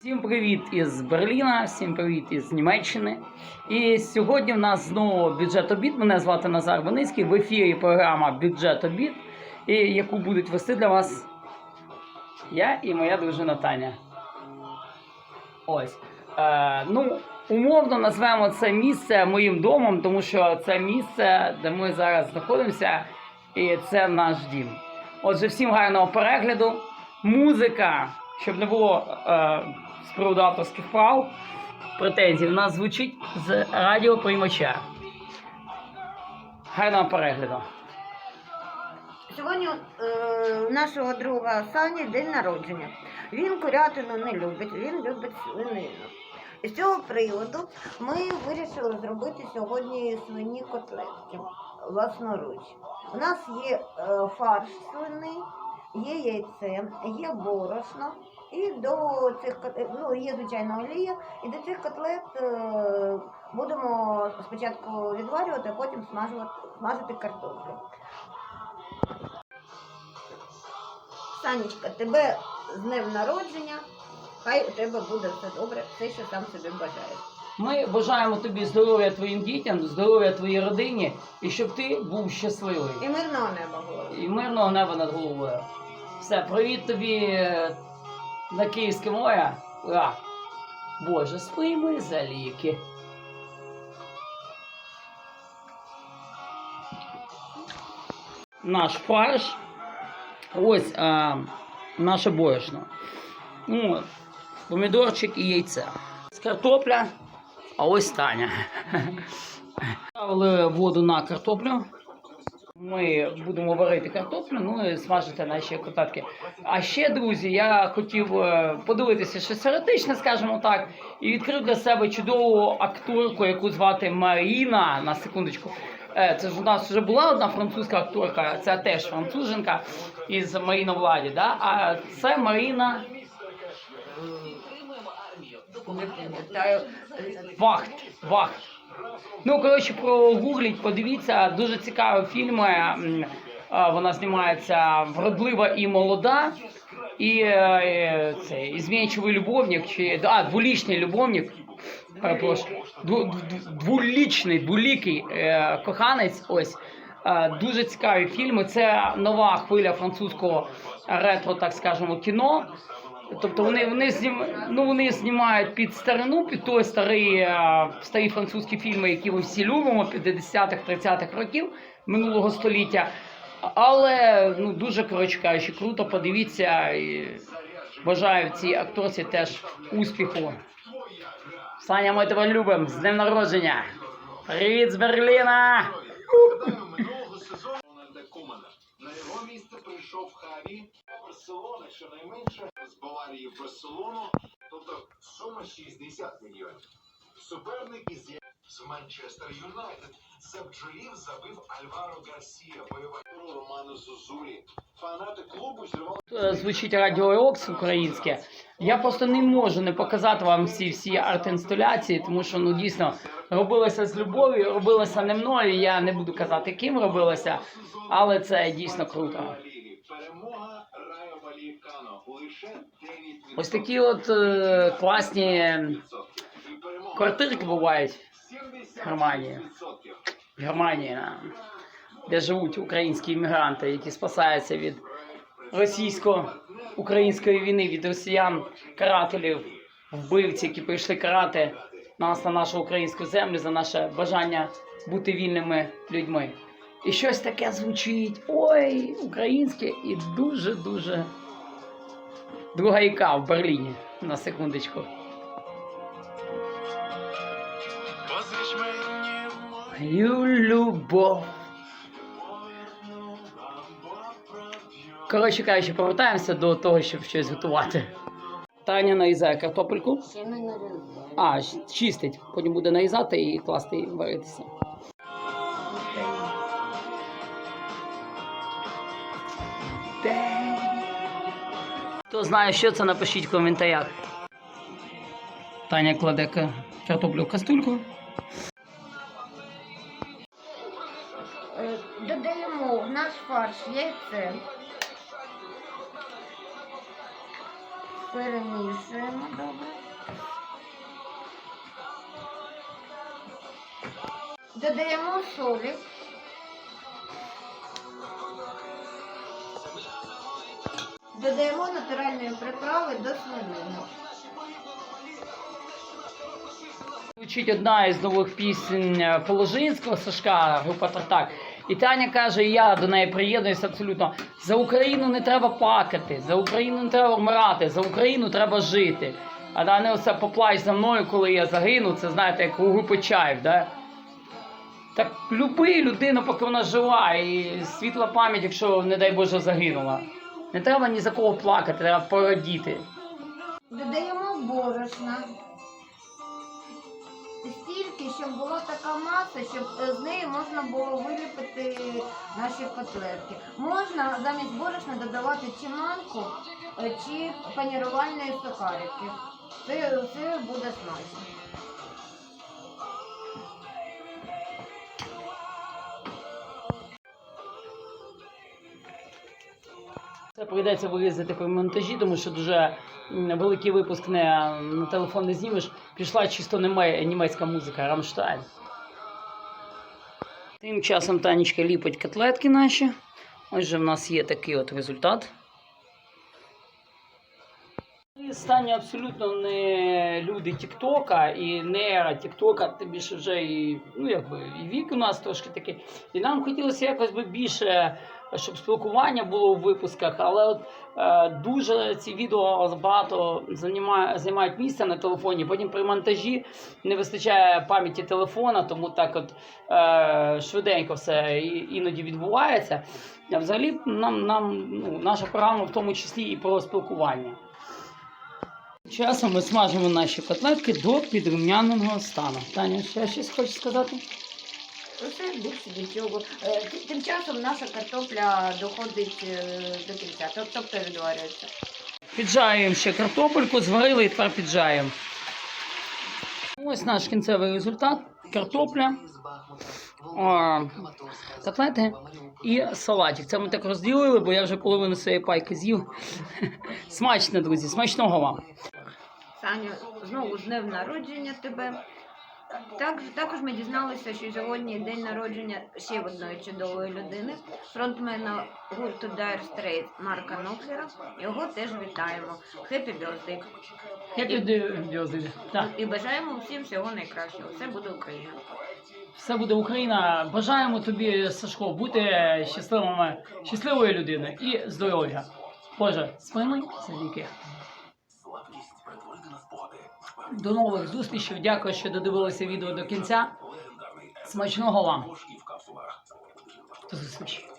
Всім привіт із Берліна, всім привіт із Німеччини. І сьогодні в нас знову бюджет обід. Мене звати Назар Боницький. В ефірі програма Бюджет обід, яку будуть вести для вас я і моя дружина Таня. Ось. Е, ну, умовно назвемо це місце моїм домом, тому що це місце, де ми зараз знаходимося, і це наш дім. Отже, всім гарного перегляду. Музика, щоб не було е, з приводу авторських прав, претензій, у нас звучить з радіоприймача. Гарного перегляду. Сьогодні е, у нашого друга Сані день народження. Він курятину не любить, він любить свинину. І з цього приводу ми вирішили зробити сьогодні свині котлетки власноруч. У нас є е, фарш свиний, є яйце, є борошно. І до цих кот- ну, є звичайна олія, і до цих котлет е, будемо спочатку відварювати, а потім смажувати, смажити картоплю. Санечка, тебе з днем народження. Хай у тебе буде все добре, все, що сам собі бажаєш. Ми бажаємо тобі здоров'я твоїм дітям, здоров'я твоїй родині, і щоб ти був щасливий. І мирного неба голови. І мирного неба над головою. Все, привіт тобі е, на Київське море. Ура! Боже, спи ми за ліки. Наш фарш. Ось а, наше борошно. Ну, помідорчик і яйце. З картопля, а ось Таня. Ставили воду на картоплю. Ми будемо варити картоплю, ну і смажити наші котлетки. А ще, друзі, я хотів е, подивитися щось еротичне, скажімо так, і відкрив для себе чудову акторку, яку звати Маріна. На секундочку. Е, Це ж у нас вже була одна французька акторка, це теж француженка із Маріна Владі. Да? А це Маріна Вахт. Вахт. Ну, коротше, прогугліть, подивіться, дуже цікаві фільми. Вона знімається вродлива і молода. І е, це і змінчивий любовник, чи а, дволічний любовник. Перепрошую, дволічний, е, коханець. Ось Е, дуже цікаві фільми. Це нова хвиля французького ретро, так скажемо, кіно. Тобто вони, вони, знім, ну, вони знімають під старину, під той старий, е, старі французькі фільми, які ми всі любимо, 50-х, 30-х років минулого століття. Але ну, дуже коротше кажучи, круто, подивіться. І бажаю цій акторці теж успіху. Саня, ми тебе любимо. З днем народження! Привіт з Берліна! На його місце прийшов Хаві Барселона, щонайменше з Баварії в Барселону, тобто сума 60 мільйонів. Суперник із з Манчестер Юнайтед. За бджолів забив Альваро Гарсія, бойова Роману зірвали Е, звучить радіо Рокс українське. Я просто не можу не показати вам всі всі арт-інсталяції, тому що ну дійсно робилося з любов'ю, робилося не мною. Я не буду казати, ким робилося, але це дійсно круто. Ось такі от е, класні квартирки бувають 70 в Германії. В Германії, де живуть українські іммігранти, які спасаються від російсько-української війни, від росіян, карателів, вбивців, які прийшли карати нас на нашу українську землю за наше бажання бути вільними людьми. І щось таке звучить ой, українське і дуже-дуже друга яка в Берліні. На секундочку. Мою любов. Коротше кажучи, повертаємося до того, щоб щось готувати. Таня нарізає картопельку. Ще не нарізала. А, чистить. Потім буде нарізати і класти і варитися. Хто знає, що це, напишіть в коментарях. Таня кладе ка- картоплю в каструльку. Е, Додаємо в наш фарш яйце. Перемішуємо добре. Додаємо солі. Додаємо натуральної приправи до свинини. Звучить одна із нових пісень е, Положинського Сашка, група Тартак. І Таня каже, і я до неї приєднуюся абсолютно. За Україну не треба плакати, за Україну не треба вмирати, за Україну треба жити. А не оце поплач за мною, коли я загину, це знаєте, як у групи чаїв, да? Так люби людину, поки вона жива, і світла пам'ять, якщо, не дай Боже, загинула. Не треба ні за кого плакати, треба порадіти. Додаємо борошна. Стільки, щоб була така маса, щоб з неї можна було виліпити наші котлетки. Можна замість борошна додавати чи манку, чи панірувальні сухарики. Це, це буде смачно. Це прийдеться вирізати при монтажі, тому що дуже великий випуск не на телефон не знімеш. Пішла чисто німецька музика Рамштайн. Тим часом Танечка ліпить котлетки наші. Отже, в нас є такий от результат. Стані абсолютно не люди Тіктока і не ера Тіктока, тим більше вже і, ну, якби, і вік у нас трошки такий. І нам хотілося якось би більше, щоб спілкування було в випусках, але от е, дуже ці відео багато займає, займають місця на телефоні. Потім при монтажі не вистачає пам'яті телефона, тому так от е, швиденько все іноді відбувається. А взагалі нам, нам ну, наша програма в тому числі і про спілкування. Часом ми смажимо наші котлетки до підрум'яного стану. Таня, ще щось хочеш сказати? Все більше. Е, т- Тим часом наша картопля доходить е, до кінця, тобто відварюється. Піджарюємо ще картопельку, зварили і тепер піджарюємо. Ось наш кінцевий результат. Картопля, о, котлети і салатик. Це ми так розділили, бо я вже половину своєї пайки з'їв. Смачно, друзі, смачного вам. Саню, знову з днем народження тебе. Так, також ми дізналися, що сьогодні день народження ще одної чудової людини, фронтмена гурту Dire Straits Марка Нокслера. Його теж вітаємо. Хеппі бьозди. Birthday. Так. І бажаємо всім всього найкращого. Все буде Україна. Все буде Україна. Бажаємо тобі, Сашко, бути щасливими, щасливою людиною і здоров'я. Боже, спини завіки. До нових зустрічей. Дякую, що додивилися відео до кінця. Смачного вам. До зустрічі.